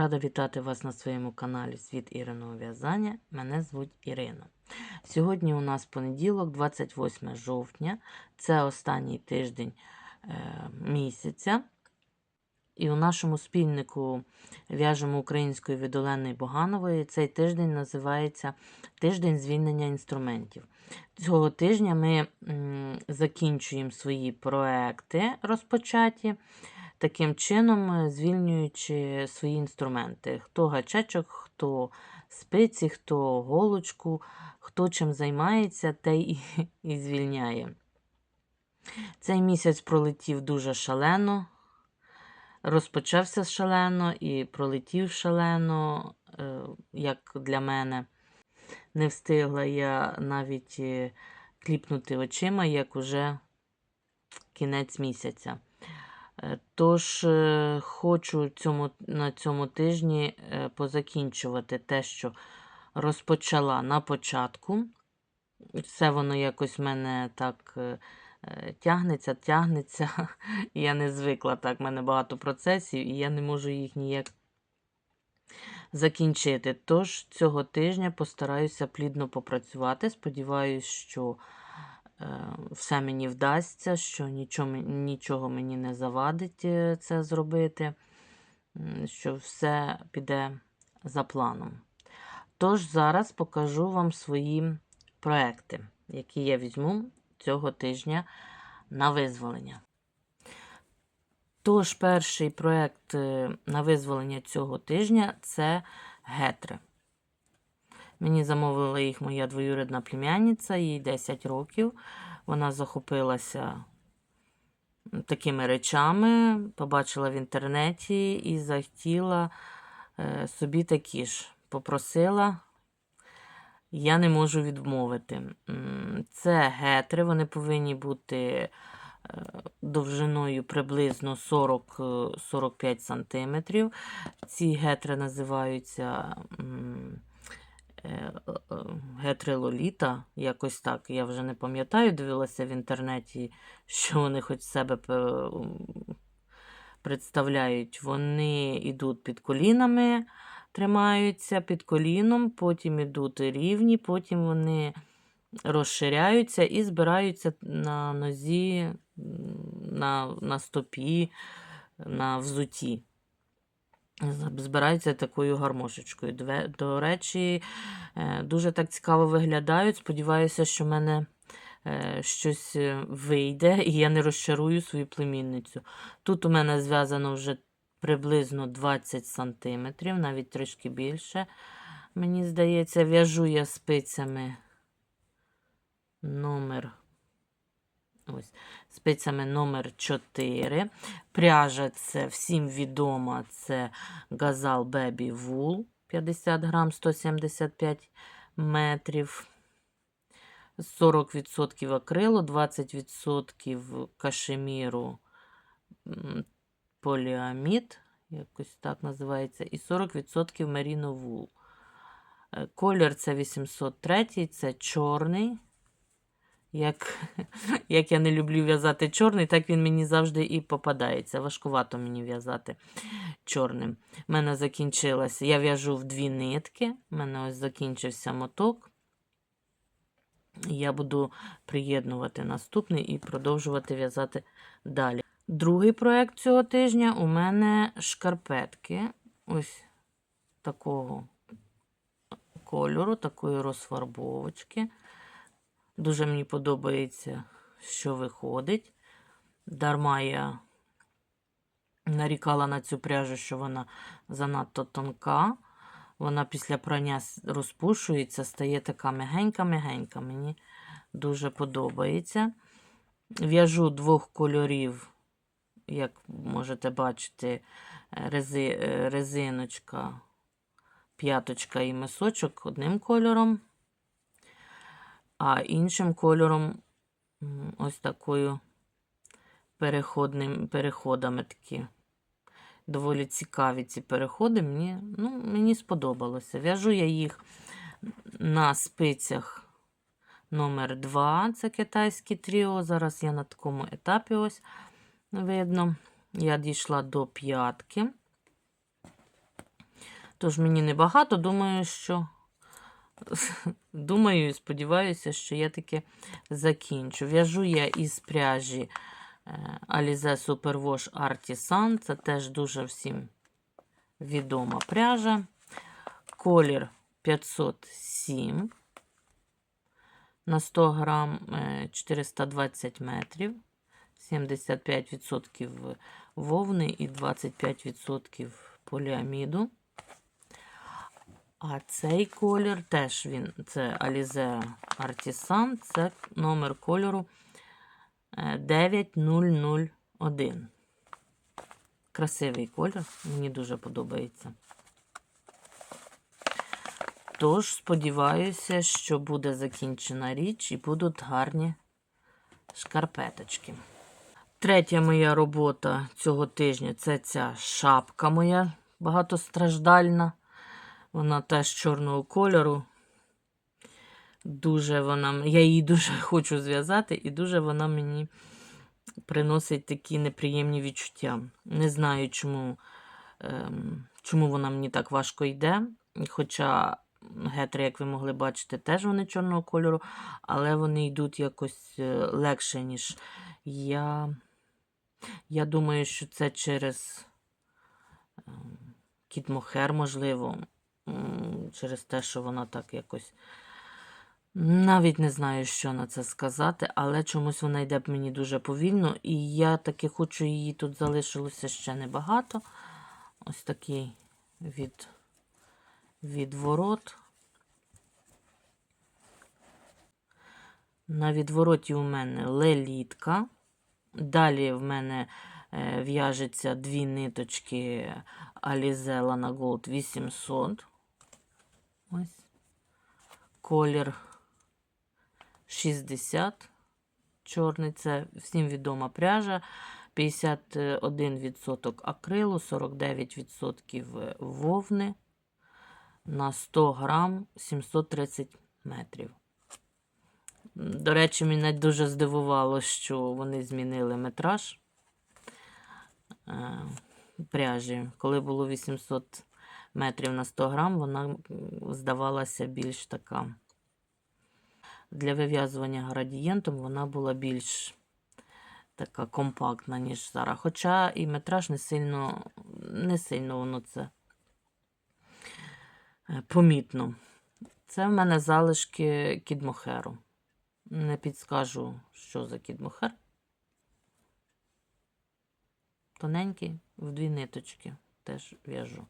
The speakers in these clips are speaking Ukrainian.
Рада вітати вас на своєму каналі Світ Іриного В'язання. Мене звуть Ірина. Сьогодні у нас понеділок, 28 жовтня. Це останній тиждень е, місяця. І у нашому спільнику в'яжемо українською від Олени Боганової. Цей тиждень називається Тиждень звільнення інструментів. Цього тижня ми м, закінчуємо свої проекти розпочаті таким чином е, звільнюючи свої інструменти. Хто гачечок, хто спиці, хто голочку, хто чим займається, те і, і звільняє. Цей місяць пролетів дуже шалено, розпочався шалено і пролетів шалено, е, як для мене. Не встигла я навіть е, кліпнути очима, як уже кінець місяця. Е, Тож е, хочу цьому, на цьому тижні е, позакінчувати те, що розпочала на початку. Все воно якось в мене так тягнеться, тягнеться. Я не звикла так, в мене багато процесів, і я не можу їх ніяк закінчити. Тож цього тижня постараюся плідно попрацювати. Сподіваюсь, що все мені вдасться, що нічого, нічого мені не завадить е, це зробити, що все піде за планом. Тож зараз покажу вам свої проекти, які я візьму цього тижня на визволення. Тож, перший проект е, на визволення цього тижня це гетри. Мені замовила їх моя двоюрідна племянниця, їй 10 років. Вона захопилася такими речами, побачила в інтернеті і захотіла е, собі такі ж. Попросила, я не можу відмовити. Це гетри, вони повинні бути е, довжиною приблизно 40-45 см. Ці гетри називаються е, е, гетри Лоліта, якось так. Я вже не пам'ятаю, дивилася в інтернеті, що вони хоч себе представляють. Вони йдуть під колінами, тримаються під коліном, потім йдуть рівні, потім вони розширяються і збираються на нозі, на, на стопі, на взуті. З- Збираються такою гармошечкою. До речі, е, дуже так цікаво виглядають. Сподіваюся, що в мене е, щось е, вийде, і я не розчарую свою племінницю. Тут у мене зв'язано вже приблизно 20 сантиметрів, навіть трішки більше. Мені здається, в'яжу я спицями номер. Ось, спицями номер 4. Пряжа це всім відома, це Gazal Baby Wool 50 грам 175 метрів. 40% акрилу, 20% кашеміру поліамід, якось так називається, і 40% меріно вул. Е, Колір це 803, це чорний. Як, як я не люблю в'язати чорний, так він мені завжди і попадається. Важкувато мені в'язати чорним. У мене закінчилося. Я в'яжу в дві нитки. У мене ось закінчився моток. Я буду приєднувати наступний і продовжувати в'язати далі. Другий проєкт цього тижня у мене шкарпетки. Ось такого кольору, такої розфарбовочки. Дуже мені подобається, що виходить. Дарма я нарікала на цю пряжу, що вона занадто тонка. Вона після прання розпушується, стає така мягенька-мягенька. Мені дуже подобається. В'яжу двох кольорів, як можете бачити, рези, е, резиночка, п'яточка і мисочок одним кольором, а іншим кольором ось такою переходним, переходами такі. Доволі цікаві ці переходи. Мені, ну, мені сподобалося. В'яжу я їх на спицях номер 2 це китайське тріо. Зараз я на такому етапі ось видно. Я дійшла до п'ятки. Тож мені небагато, думаю, що думаю і сподіваюся, що я таки закінчу. В'яжу я із пряжі е, Alize Superwash Artisan. Це теж дуже всім відома пряжа. Колір 507 на 100 грам е, 420 метрів, 75% вовни і 25% поліаміду. А цей колір теж він, це Alize Artisan, це номер кольору е, 9001. Красивий колір, мені дуже подобається. Тож, сподіваюся, що буде закінчена річ і будуть гарні шкарпеточки. Третя моя робота цього тижня це ця шапка моя багатостраждальна. Вона теж чорного кольору. Дуже вона, я її дуже хочу зв'язати, і дуже вона мені приносить такі неприємні відчуття. Не знаю, чому, ем, чому вона мені так важко йде. Хоча гетри, як ви могли бачити, теж вони чорного кольору, але вони йдуть якось е, легше, ніж я. Я думаю, що це через ем, кіт Мохер, можливо, через те, що вона так якось. Навіть не знаю, що на це сказати, але чомусь вона йде мені дуже повільно, і я таки хочу її тут залишилося ще небагато. Ось такий від, відворот. На відвороті у мене лелітка. Далі в мене е, в'яжеться дві ниточки Alize Lana Gold 800. Колір 60. Чорний це всім відома пряжа. 51% акрилу, 49% вовни на 100 грам 730 метрів. До речі, мене дуже здивувало, що вони змінили метраж е, пряжі. Коли було 800 метрів на 100 грам, вона здавалася більш така. Для вив'язування градієнтом вона була більш така компактна, ніж зараз. Хоча і метраж не сильно, не сильно воно це е, помітно. Це в мене залишки кідмохеру. Не підскажу, що за кідмохер. Тоненький, в дві ниточки теж в'яжу.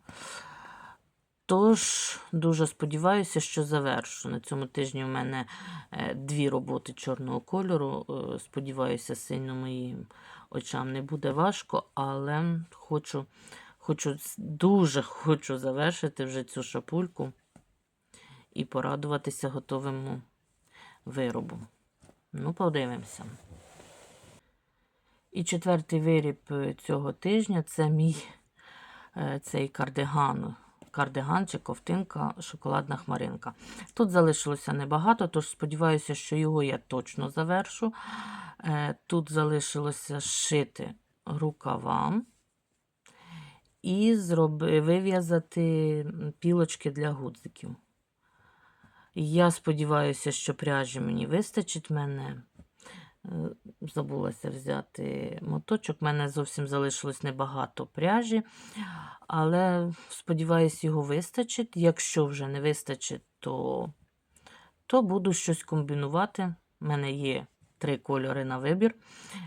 Тож, дуже сподіваюся, що завершу. На цьому тижні у мене е, дві роботи чорного кольору. Е, Сподіваюся, сильно моїм очам не буде важко, але хочу, хочу, дуже хочу завершити вже цю шапульку і порадуватися готовому виробу. Ну, подивимося. І четвертий виріб е, цього тижня це мій цей кардиган. Кардиган чи ковтинка, шоколадна хмаринка. Тут залишилося небагато, тож сподіваюся, що його я точно завершу. Е, Тут залишилося шити рукава і вив'язати пілочки для гудзиків. Я сподіваюся, що пряжі мені вистачить. Мене забулася взяти моточок. У мене зовсім залишилось небагато пряжі, але сподіваюся, його вистачить. Якщо вже не вистачить, то, то буду щось комбінувати. У мене є три кольори на вибір.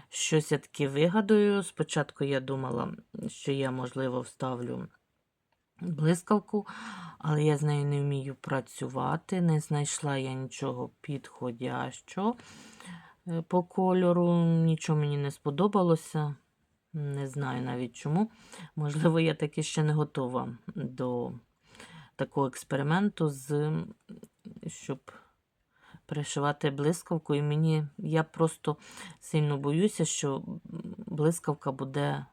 Щось я таки вигадую. Спочатку я думала, що я, можливо, вставлю блискавку, але я з нею не вмію працювати. Не знайшла я нічого підходящого. Е, по кольору. Нічого мені не сподобалося. Не знаю навіть чому. Можливо, я таки ще не готова до такого експерименту, з, щоб пришивати блискавку. І мені я просто сильно боюся, що блискавка буде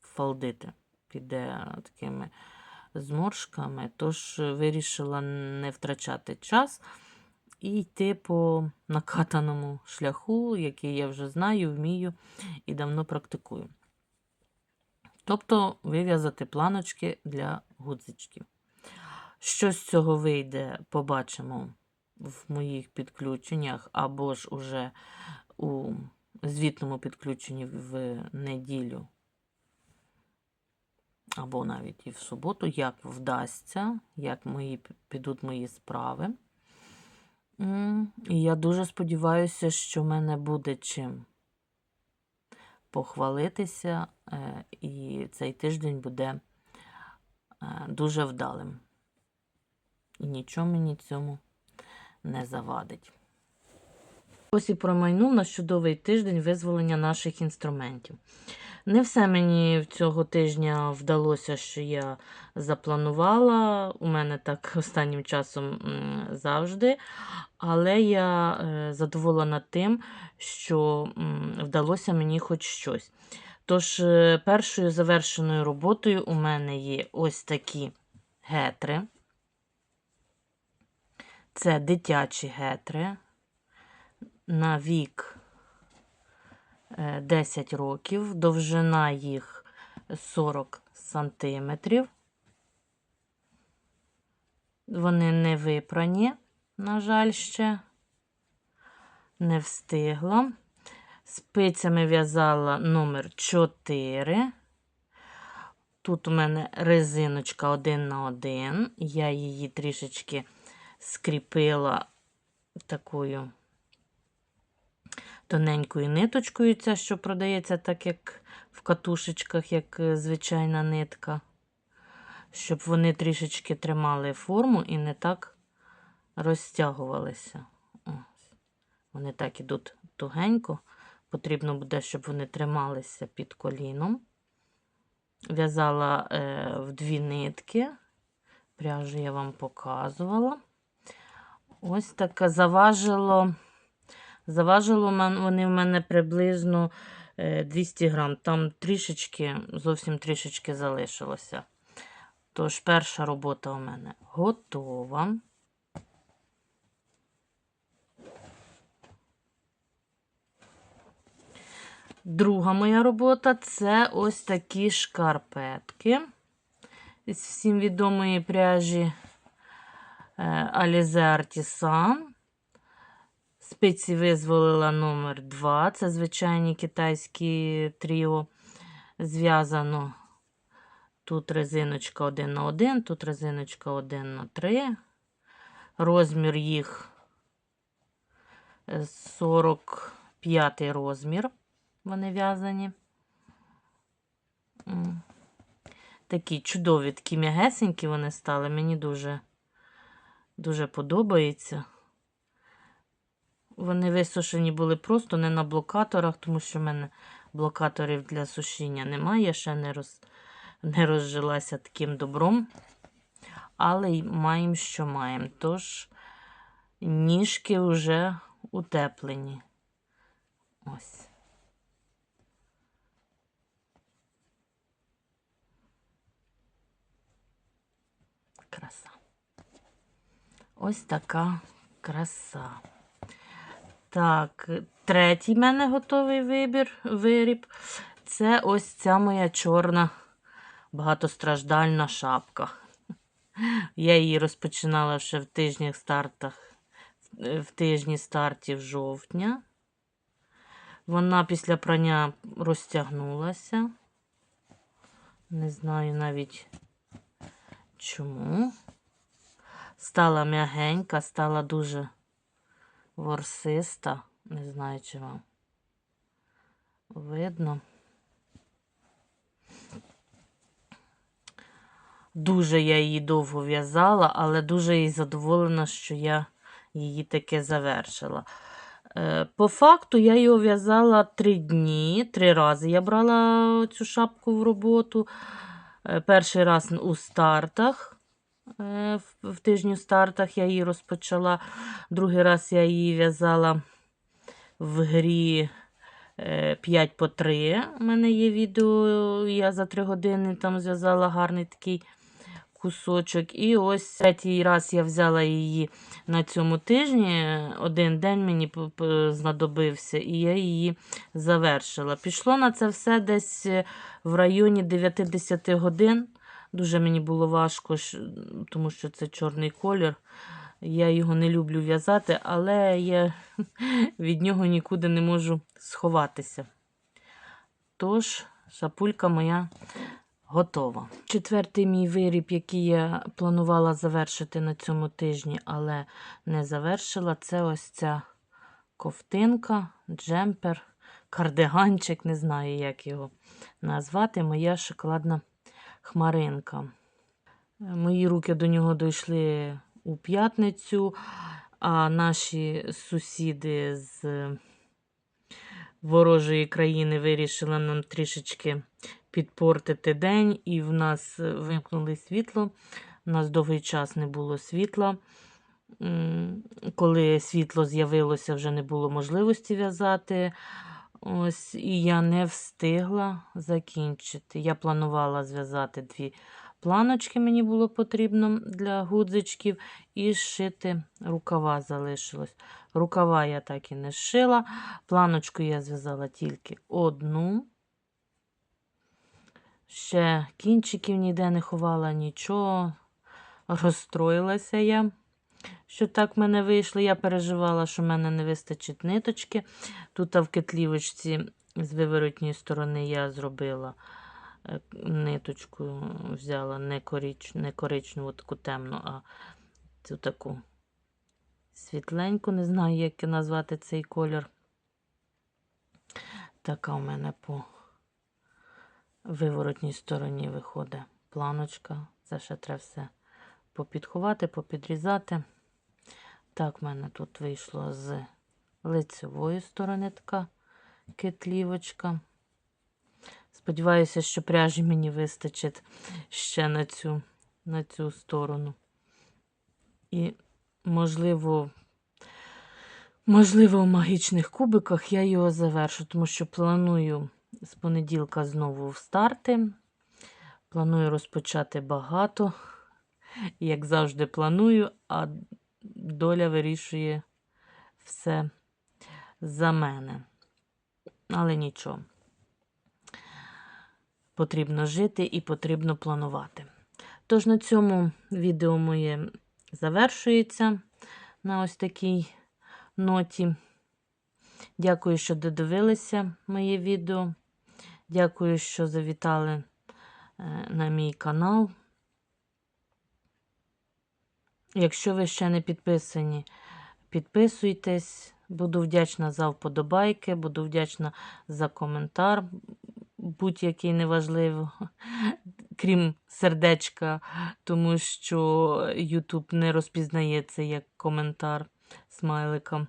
фалдити, піде такими зморшками. Тож вирішила не втрачати час і йти по накатаному шляху, який я вже знаю, вмію і давно практикую. Тобто вив'язати планочки для гудзичків. Що з цього вийде, побачимо в моїх підключеннях, або ж уже у звітному підключенні в неділю, або навіть і в суботу, як вдасться, як мої, підуть мої справи. І я дуже сподіваюся, що в мене буде чим похвалитися, е, і цей тиждень буде е, дуже вдалим. І нічого мені цьому не завадить. Ось і промайнув на чудовий тиждень визволення наших інструментів. Не все мені цього тижня вдалося, що я запланувала. У мене так останнім часом завжди. Але я е, задоволена тим, що вдалося мені хоч щось. Тож, е, першою завершеною роботою у мене є ось такі гетри. Це дитячі гетри на вік е, 10 років, довжина їх 40 сантиметрів. Вони не випрані, на жаль, ще не встигла. Спицями в'язала номер 4. Тут у мене резиночка 1 на 1. Я її трішечки скріпила такою тоненькою ниточкою, ця, що продається так, як в катушечках, як е, звичайна нитка, щоб вони трішечки тримали форму і не так розтягувалися. Ось. Вони так ідуть тугенько. Потрібно буде, щоб вони трималися під коліном. В'язала е, в дві нитки. Пряжу я вам показувала. Ось таке заважило. Заважило вони в мене приблизно е, 200 грам. Там трішечки, зовсім трішечки залишилося. Тож, перша робота у мене готова. Друга моя робота це ось такі шкарпетки з всім відомої пряжі е, Alize Artisan. Спиці визволила номер 2. Це звичайні китайські тріо. Зв'язано тут резиночка 1 на 1, тут резиночка 1 на 3. Розмір їх е, 45 розмір. Вони в'язані. Такі чудові, такі м'ягесенькі вони стали. Мені дуже, дуже подобається. Вони висушені були просто не на блокаторах, тому що в мене блокаторів для сушіння немає. Я ще не, роз, не розжилася таким добром. Але маємо, що маємо. Тож ніжки вже утеплені. Ось. Краса. Ось така краса. Так, третій в мене готовий вибір, виріб. Це ось ця моя чорна багатостраждальна шапка. Я її розпочинала ще в тижнях стартах, в тижні стартів жовтня. Вона після прання розтягнулася. Не знаю навіть чому. Стала м'ягенька, стала дуже ворсиста. Не знаю, чи вам видно. Дуже я її довго в'язала, але дуже їй задоволена, що я її таке завершила. Е, По факту я його в'язала три дні, три рази. Я брала цю шапку в роботу. Е, Перший раз у стартах, е, в- тижню стартах я її розпочала. Другий раз я її в'язала в грі 5 по 3. У мене є відео, я за 3 години там зв'язала гарний такий кусочок. І ось третій раз я взяла її на цьому тижні. Один день мені знадобився, і я її завершила. Пішло на це все десь е, в районі 9-10 годин. Дуже мені було важко, тому що це чорний колір. Я його не люблю в'язати, але я від нього нікуди не можу сховатися. Тож, шапулька моя готова. Четвертий мій виріб, який я планувала завершити на цьому тижні, але не завершила, це ось ця ковтинка, джемпер, кардиганчик, не знаю, як його назвати. Моя шоколадна хмаринка. Мої руки до нього дійшли у п'ятницю, а наші сусіди з ворожої країни вирішили нам трішечки підпортити день, і в нас вимкнули світло. У нас довгий час не було світла. Коли світло з'явилося, вже не було можливості в'язати. Ось, і я не встигла закінчити. Я планувала зв'язати дві планочки, мені було потрібно для гудзичків, і зшити рукава залишилось. Рукава я так і не зшила. Планочку я зв'язала тільки одну. Ще кінчиків ніде не ховала, нічого. Розстроїлася я, що так в мене вийшло. Я переживала, що в мене не вистачить ниточки. Тут в кетлівочці з виворотньої сторони я зробила е, ниточку, взяла не, коріч, не коричневу, таку темну, а цю таку світленьку, не знаю, як назвати цей колір. Така у мене по виворотній стороні виходить планочка. Це ще треба все попідховати, попідрізати. Так, в мене тут вийшло з лицевої сторони така кетлівочка. Сподіваюся, що пряжі мені вистачить ще на цю, на цю сторону. І, можливо, можливо, у магічних кубиках я його завершу, тому що планую з понеділка знову в старти. Планую розпочати багато, як завжди планую, а доля вирішує все за мене. Але нічого. Потрібно жити і потрібно планувати. Тож на цьому відео моє завершується на ось такій ноті. Дякую, що додивилися моє відео. Дякую, що завітали е, на мій канал. Якщо ви ще не підписані, підписуйтесь. Буду вдячна за вподобайки, буду вдячна за коментар, будь-який неважливо, крім сердечка, тому що YouTube не розпізнає це як коментар смайлика.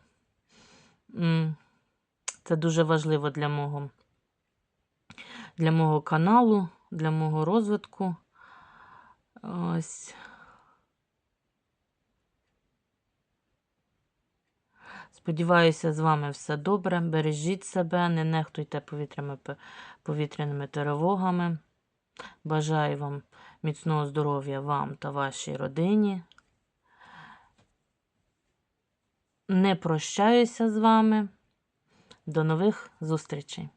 Це дуже важливо для мого, для мого каналу, для мого розвитку. Ось. Сподіваюся, з вами все добре. Бережіть себе, не нехтуйте повітрями, повітряними тривогами. Бажаю вам міцного здоров'я вам та вашій родині. Не прощаюся з вами. До нових зустрічей!